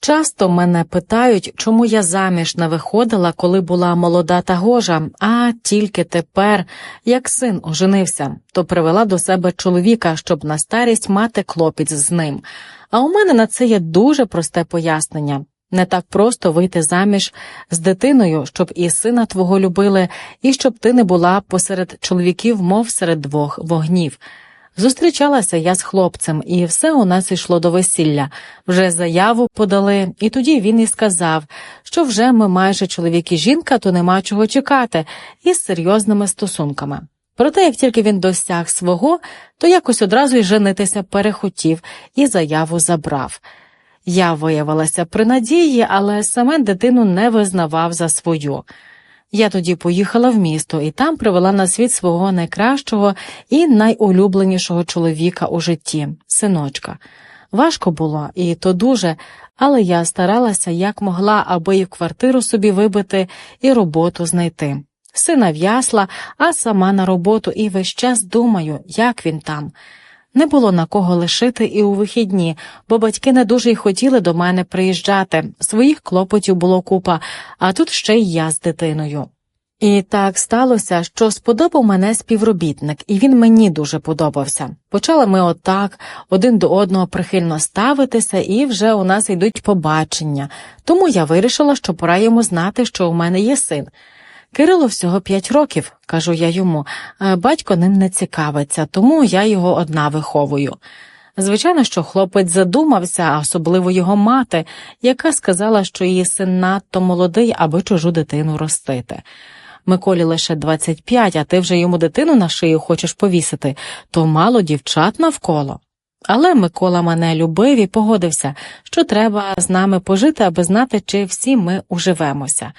Часто мене питають, чому я заміж не виходила, коли була молода та гожа, а тільки тепер, як син оженився, то привела до себе чоловіка, щоб на старість мати клопіт з ним. А у мене на це є дуже просте пояснення. Не так просто вийти заміж з дитиною, щоб і сина твого любили, і щоб ти не була посеред чоловіків, мов серед двох вогнів. Зустрічалася я з хлопцем, і все у нас йшло до весілля. Вже заяву подали, і тоді він і сказав, що вже ми майже чоловік і жінка, то нема чого чекати, із серйозними стосунками. Проте, як тільки він досяг свого, то якось одразу й женитися перехотів і заяву забрав. Я виявилася при надії, але саме дитину не визнавав за свою. Я тоді поїхала в місто і там привела на світ свого найкращого і найулюбленішого чоловіка у житті синочка. Важко було, і то дуже, але я старалася як могла, аби і квартиру собі вибити, і роботу знайти. Сина в'ясла, а сама на роботу і весь час думаю, як він там. Не було на кого лишити і у вихідні, бо батьки не дуже й хотіли до мене приїжджати. Своїх клопотів було купа, а тут ще й я з дитиною. І так сталося, що сподобав мене співробітник, і він мені дуже подобався. Почали ми отак один до одного прихильно ставитися, і вже у нас йдуть побачення. Тому я вирішила, що пора йому знати, що у мене є син. Кирило всього п'ять років, кажу я йому, а батько ним не цікавиться, тому я його одна виховую. Звичайно, що хлопець задумався, особливо його мати, яка сказала, що її син надто молодий, аби чужу дитину ростити. Миколі лише 25, а ти вже йому дитину на шию хочеш повісити, то мало дівчат навколо. Але Микола мене любив і погодився, що треба з нами пожити, аби знати, чи всі ми уживемося.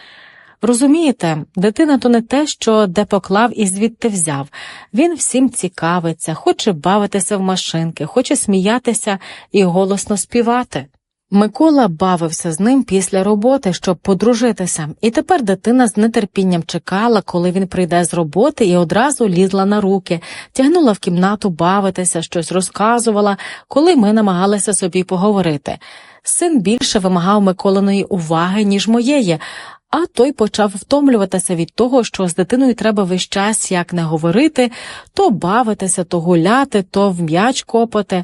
Розумієте, дитина то не те, що де поклав і звідти взяв. Він всім цікавиться, хоче бавитися в машинки, хоче сміятися і голосно співати. Микола бавився з ним після роботи, щоб подружитися, і тепер дитина з нетерпінням чекала, коли він прийде з роботи, і одразу лізла на руки, тягнула в кімнату бавитися, щось розказувала, коли ми намагалися собі поговорити. Син більше вимагав Миколиної уваги, ніж моєї, а той почав втомлюватися від того, що з дитиною треба весь час як не говорити, то бавитися, то гуляти, то в м'яч копати.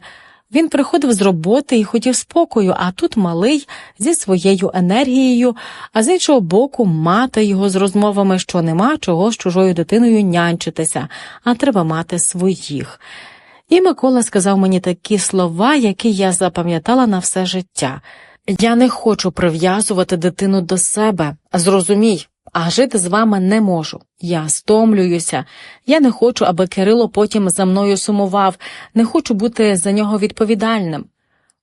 Він приходив з роботи і хотів спокою, а тут малий зі своєю енергією, а з іншого боку, мати його з розмовами, що нема чого з чужою дитиною нянчитися, а треба мати своїх. І Микола сказав мені такі слова, які я запам'ятала на все життя. Я не хочу прив'язувати дитину до себе, зрозумій, а жити з вами не можу. Я стомлююся. Я не хочу, аби Кирило потім за мною сумував, не хочу бути за нього відповідальним.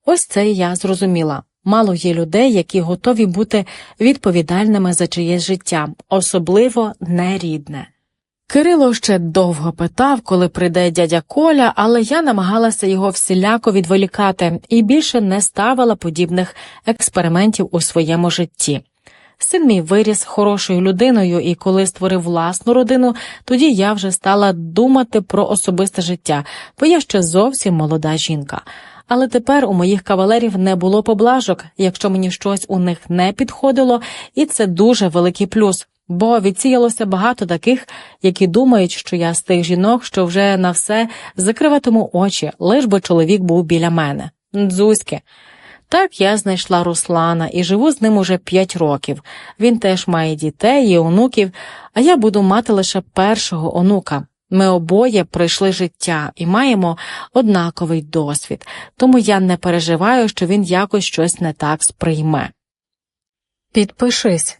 Ось це я зрозуміла. Мало є людей, які готові бути відповідальними за чиєсь життя, особливо нерідне. Кирило ще довго питав, коли прийде дядя Коля, але я намагалася його всіляко відволікати і більше не ставила подібних експериментів у своєму житті. Син мій виріс хорошою людиною, і коли створив власну родину, тоді я вже стала думати про особисте життя, бо я ще зовсім молода жінка. Але тепер у моїх кавалерів не було поблажок, якщо мені щось у них не підходило, і це дуже великий плюс. Бо відсіялося багато таких, які думають, що я з тих жінок, що вже на все закриватиму очі, лиш би чоловік був біля мене. Дзузьки. Так я знайшла Руслана і живу з ним уже п'ять років. Він теж має дітей і онуків, а я буду мати лише першого онука. Ми обоє пройшли життя і маємо однаковий досвід, тому я не переживаю, що він якось щось не так сприйме. Підпишись,